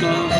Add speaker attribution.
Speaker 1: 있습니다.